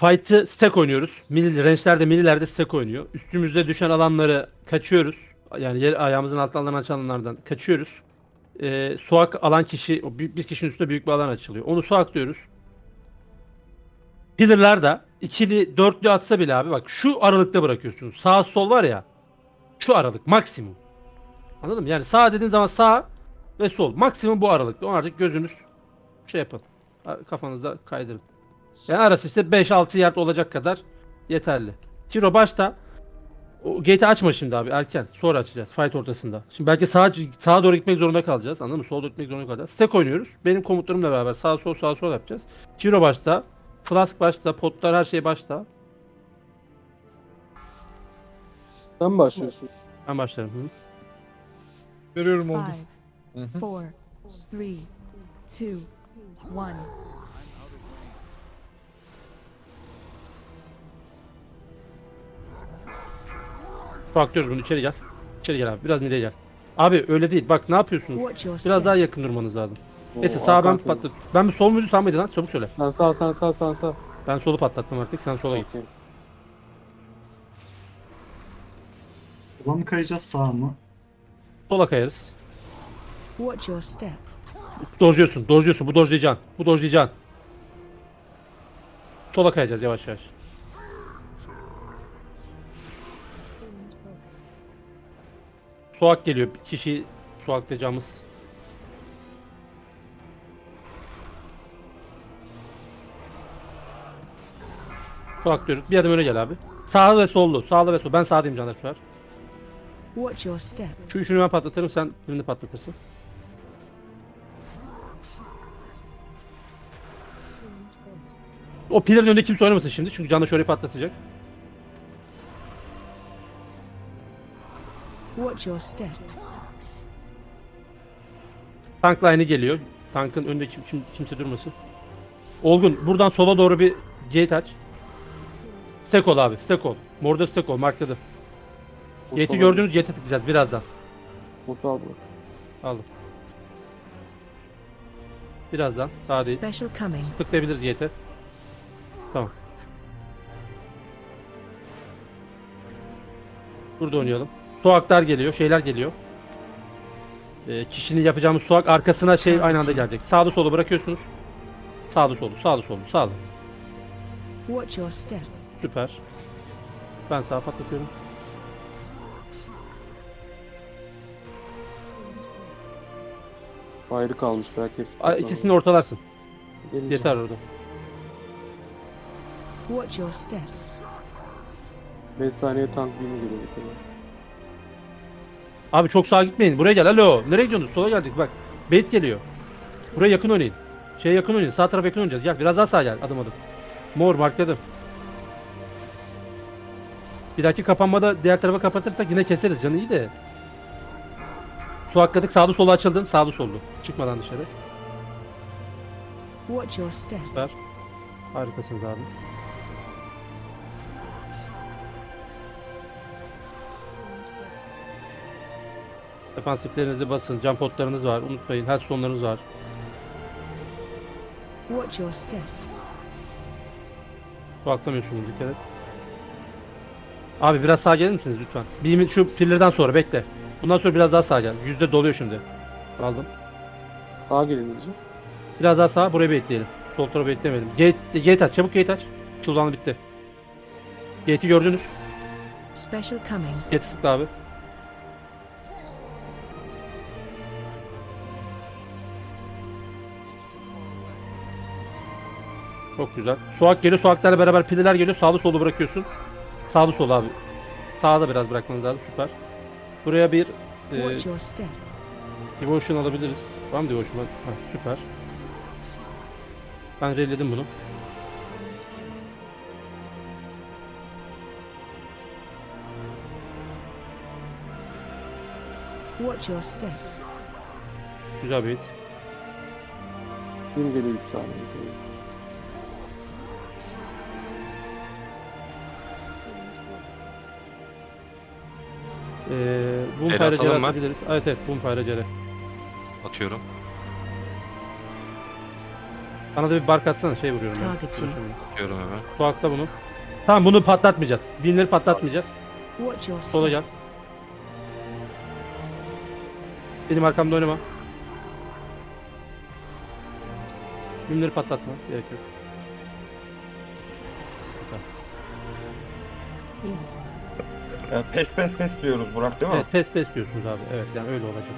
Fight'ı stack oynuyoruz. Mini, range'lerde minilerde stack oynuyor. Üstümüzde düşen alanları kaçıyoruz. Yani yer, ayağımızın altından açılan alanlardan kaçıyoruz. Ee, suak alan kişi, o bir kişinin üstünde büyük bir alan açılıyor. Onu suaklıyoruz. Pillar'lar da ikili, dörtlü atsa bile abi bak şu aralıkta bırakıyorsunuz. Sağ sol var ya. Şu aralık maksimum. Anladın mı? Yani sağ dediğin zaman sağ ve sol. Maksimum bu aralıkta. Onu artık gözünüz şey yapın. Kafanızda kaydırın. Yani arası işte 5-6 yard olacak kadar yeterli. Ciro başta o gate'i açma şimdi abi erken. Sonra açacağız fight ortasında. Şimdi belki sağa, sağa doğru gitmek zorunda kalacağız. Anladın mı? Sola doğru gitmek zorunda kalacağız. Stack oynuyoruz. Benim komutlarımla beraber sağ sol sağ sol yapacağız. Ciro başta. Flask başta. Potlar her şey başta. Sen başlıyorsun? Ben başlarım. Hı. Görüyorum oldu. Five, four, three, two, one. Bırakıyoruz bunu içeri gel. İçeri gel abi. Biraz nereye gel. Abi öyle değil. Bak ne yapıyorsunuz? Biraz daha yakın durmanız lazım. Neyse Oo, sağa ben arkan patlat. Ben bir sol muydu sağ mıydı lan? Çabuk söyle. Sen sağ sen sağ sen sağ. Ben solu patlattım artık. Sen sola git. Okey. Sola mı kayacağız sağa mı? Sola kayarız. Watch your step. Dojluyorsun, dojluyorsun. Bu dojlayacaksın. Bu dojlayacaksın. Sola kayacağız yavaş yavaş. Soğuk geliyor. Kişi soğuklayacağımız. Soğuk diyoruz. Bir adım öne gel abi. Sağlı ve sollu. Sağlı ve sol. Ben sağdayım. Watch your step. Şu üçünü ben patlatırım. Sen birini patlatırsın. O pilların önünde kimse oynamasın şimdi. Çünkü Candaş orayı patlatacak. Watch your. Tank line'ı geliyor. Tankın önünde kim, kim- kimse durmasın. Olgun buradan sola doğru bir gate aç. Stack ol abi. Stack ol. Morda stack ol. Markladım. Bu Gate'i sola- gördüğünüz gate'e tıklayacağız birazdan. Bu sağ bırak. Aldım. Birazdan. Daha değil. Special coming. Tıklayabiliriz gate'e. Tamam. Burada oynayalım. Soğaklar geliyor, şeyler geliyor. Ee, kişinin yapacağımız soğak arkasına şey aynı anda gelecek. Sağlı solu bırakıyorsunuz. Sağlı solu, sağlı solu, sağlı. Watch your step. Süper. Ben sağa patlatıyorum. Ayrı kalmış bırak hepsi. Patladı. İkisini ortalarsın. Gelince. Yeter orada. Watch your step. 5 saniye tank bini geliyor. Abi çok sağa gitmeyin. Buraya gel. Alo. Nereye gidiyorsunuz? Sola geldik. Bak. Bait geliyor. Buraya yakın oynayın. Şeye yakın oynayın. Sağ tarafa yakın oynayacağız. Gel. Biraz daha sağa gel. Adım adım. Mor markladım. Bir dahaki kapanmada diğer tarafa kapatırsak yine keseriz. Canı iyi de. Su hakladık. Sağlı solu açıldın. Sağlı sollu. Çıkmadan dışarı. Watch your step. Süper. Harikasınız abi. Defansiflerinizi basın. Jump potlarınız var. Unutmayın. Headstone'larınız var. Watch your step. Su atlamıyorsunuz dikkat et. Abi biraz sağa gelir misiniz lütfen? Bir şu pillerden sonra bekle. Bundan sonra biraz daha sağa gel. Yüzde doluyor şimdi. Aldım. Sağa gelin diyeceğim. Biraz daha sağa buraya bekleyelim. Sol tarafa beklemedim. Gate, gate aç. Çabuk gate aç. Çuldanı bitti. Gate'i gördünüz. Special coming. Gate'i tıkla abi. Çok güzel. Soğuk geliyor. Soğuklarla beraber pileler geliyor. Sağlı solu bırakıyorsun. Sağlı sol abi. Sağda biraz bırakmanız lazım. Süper. Buraya bir e, devotion alabiliriz. Var mı devotion? Ha, süper. Ben reyledim bunu. Watch your step. Güzel bir hit. Bin geliyor 3 saniye. Ee, Boom El atalım mı? atabiliriz. Evet evet Boom Fire'a cere. Atıyorum. Bana da bir bark atsana şey vuruyorum ben. Target you. Bakıyorum hemen. Soğukta bunu. Tamam bunu patlatmayacağız. Binleri patlatmayacağız. Watch your Sola step. gel. Benim arkamda oynama. Binleri patlatma. Gerek yok. Yani pes pes pes diyoruz Burak değil mi? Evet test pes diyorsunuz abi. Evet yani öyle olacak.